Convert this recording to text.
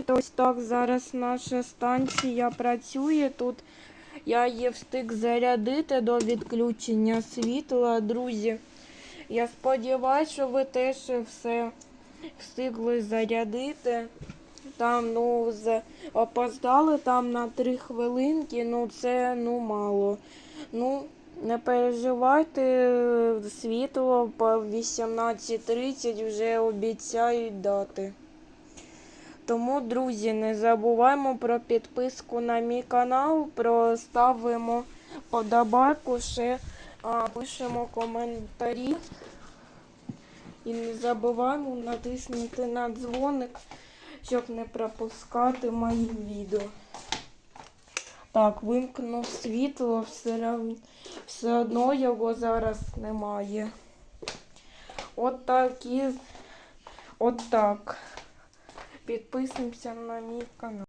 бачите, ось так зараз наша станція працює. Тут я її встиг зарядити до відключення світла, друзі. Я сподіваюся, що ви теж все встигли зарядити. Там, ну, опоздали там на 3 хвилинки, ну це ну мало. Ну, не переживайте, світло по 18.30 вже обіцяють дати. Тому, друзі, не забуваємо про підписку на мій канал, проставимо подобайку, ще а, пишемо коментарі. І не забуваємо натиснути на дзвоник, щоб не пропускати мої відео. Так, вимкнув світло, все, все одно його зараз немає. От такі, от так. Підписуємося на мій канал.